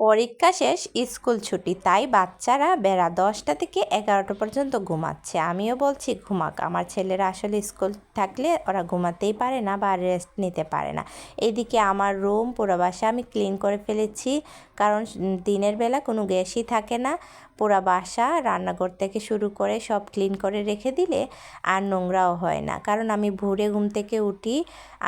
পরীক্ষা শেষ, স্কুল ছুটি। তাই বাচ্চারা বেড়া দশটা থেকে এগারোটা পর্যন্ত ঘুমাচ্ছে। আমিও বলছি, ঘুমাক। আমার ছেলেরা আসলে স্কুল থাকলে ওরা ঘুমাতেই পারে না বা রেস্ট নিতে পারে না। এদিকে আমার রুম পুরো বাসা আমি ক্লিন করে ফেলেছি, কারণ দিনের বেলা কোনো গ্যাসই থাকে না। পুরা বাসা রান্নাঘর থেকে শুরু করে সব ক্লিন করে রেখে দিলে আর নোংরাও হয় না। কারণ আমি ভোরে ঘুম থেকে উঠি।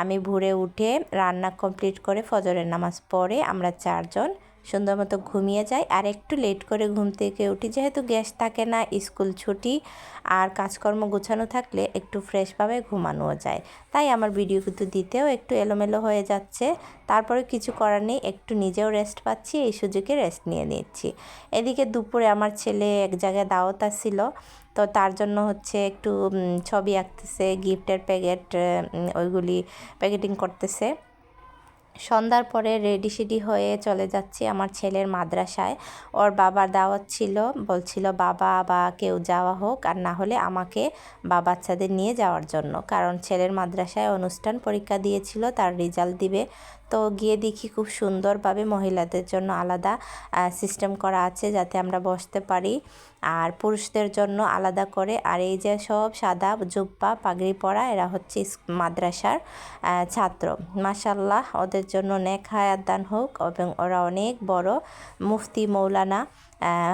আমি ভোরে উঠে রান্না কমপ্লিট করে ফজরের নামাজ পড়ে আমরা চারজন সুন্দর মতো ঘুমিয়ে যাই আর একটু লেট করে ঘুম থেকে উঠি। যেহেতু গ্যাস থাকে না, স্কুল ছুটি আর কাজকর্ম গোছানো থাকলে একটু ফ্রেশভাবে ঘুমানোও যায়। তাই আমার ভিডিও কিন্তু দিতেও একটু এলোমেলো হয়ে যাচ্ছে। তারপরে কিছু করার নেই, একটু নিজেও রেস্ট পাচ্ছি, এই সুযোগে রেস্ট নিয়ে নিচ্ছি। এদিকে দুপুরে আমার ছেলে এক জায়গায় দাওয়াত আসছিল, তো তার জন্য হচ্ছে একটু ছবি আঁকতেছে গিফটের প্যাকেট ওইগুলি প্যাকেটিং করতেছে। সন্ধ্যার পরে রেডি সেডি হয়ে চলে যাচ্ছি আমার ছেলের মাদ্রাসায়। ওর বাবার দাওয়াত ছিল, বলছিল, বাবা বা কেউ যাওয়া হোক আর না হলে আমাকে বা বাচ্চাদের নিয়ে যাওয়ার জন্য। কারণ ছেলের মাদ্রাসায় অনুষ্ঠান পরীক্ষা দিয়েছিল, তার রেজাল্ট দিবে। তো গিয়ে দেখি খুব সুন্দরভাবে মহিলাদের জন্য আলাদা সিস্টেম করা আছে যাতে আমরা বসতে পারি। আর পুরুষদের জন্য আলাদা করে। আর এই যে সব সাদা জুব্বা, পাগড়ি পরা, এরা হচ্ছে মাদ্রাসার ছাত্র। মাসাল্লাহ ওদের জন্য নেক হায়াত দান হোক এবং ওরা অনেক বড় মুফতি, মৌলানা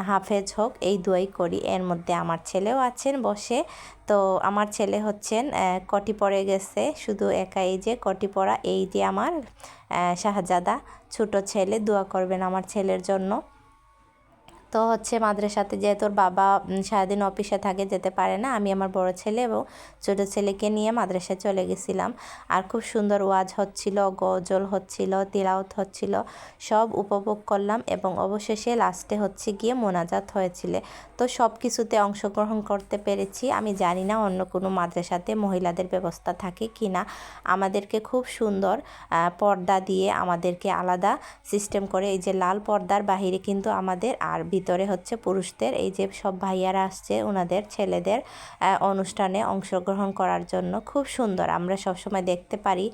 হাফেজ হোক, এই দুয়াই করি। এর মধ্যে আমার ছেলেও আছেন, বসে। তো আমার ছেলে হচ্ছেন কটি পড়ে গেছে, শুধু একা এই যে কটি পড়া, এই যে আমার শাহজাদা, ছোট ছেলে, দোয়া করবেন আমার ছেলের জন্য। তো হচ্ছে মাদ্রাসাতে যেহেতু ওর বাবা সারাদিন অফিসে থাকে, যেতে পারে না। আমি আমার বড় ছেলে এবং ছোটো ছেলেকে নিয়ে মাদ্রাসায় চলে গেছিলাম। আর খুব সুন্দর ওয়াজ হচ্ছিল, গজল হচ্ছিল, তিলাওত হচ্ছিল, সব উপভোগ করলাম এবং অবশেষে লাস্টে হচ্ছে গিয়ে মোনাজাত হয়েছিল। তো সব কিছুতে অংশগ্রহণ করতে পেরেছি। আমি জানি না অন্য কোনো মাদ্রাসাতে মহিলাদের ব্যবস্থা থাকে কি না আমাদেরকে খুব সুন্দর পর্দা দিয়ে আমাদেরকে আলাদা সিস্টেম করে, এই যে লাল পর্দার বাহিরে কিন্তু আমাদের আর হচ্ছে পুরুষদের, এই যে সব ভাইয়ারা আসছে ওনাদের ছেলেদের অনুষ্ঠানে অংশগ্রহণ করার জন্য। খুব সুন্দর, আমরা সবসময় দেখতে পারি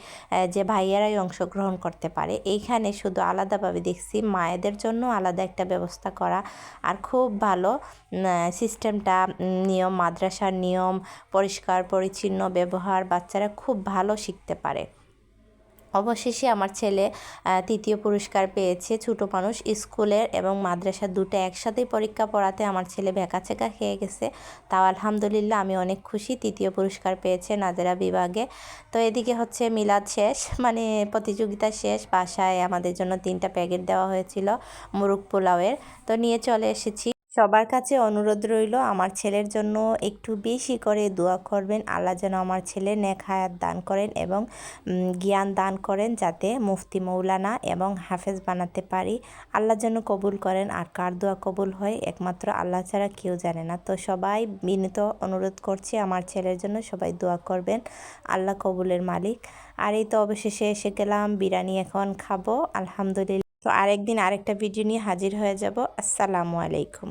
যে ভাইয়ারাই অংশগ্রহণ করতে পারে। এইখানে শুধু আলাদাভাবে দেখছি, মায়েদের জন্য আলাদা একটা ব্যবস্থা করা। আর খুব ভালো সিস্টেমটা, নিয়ম, মাদ্রাসার নিয়ম, পরিষ্কার, পরিচ্ছন্ন ব্যবহার বাচ্চারা খুব ভালো শিখতে পারে। অবশেষে আমার ছেলে তৃতীয় পুরস্কার পেয়েছে। ছোটো মানুষ, স্কুলের এবং মাদ্রাসা দুটো একসাথেই পরীক্ষা পড়াতে আমার ছেলে ভেকাচেকা খেয়ে গেছে। তাও আলহামদুলিল্লাহ আমি অনেক খুশি, তৃতীয় পুরস্কার পেয়েছে নাজেরা বিভাগে। তো এদিকে হচ্ছে মিলাদ শেষ মানে প্রতিযোগিতা শেষ, বাসায় আমাদের জন্য তিনটা প্যাকেট দেওয়া হয়েছিল মুরুগ পোলাওয়ের। তো নিয়ে চলে এসেছি সবার কাছে অনুরোধ রইল, আমার ছেলের জন্য একটু বেশি করে দোয়া করবেন। আল্লাহ যেন আমার ছেলে নেক হায়াত দান করেন এবং জ্ঞান দান করেন যাতে মুফতি মৌলানা এবং হাফেজ বানাতে পারি। আল্লাহ যেন কবুল করেন, আর কার দোয়া কবুল হয় একমাত্র আল্লাহ ছাড়া কেউ জানে না। তো সবাই বিনীত অনুরোধ করছি, আমার ছেলের জন্য সবাই দোয়া করবেন, আল্লাহ কবুলের মালিক। আর এই তো অবশেষে এসে গেলাম, বিরিয়ানি এখন খাব, আলহামদুলিল্লাহ। তো আরেকদিন আরেকটা ভিডিও নিয়ে হাজির হয়ে যাব। আসসালামু আলাইকুম।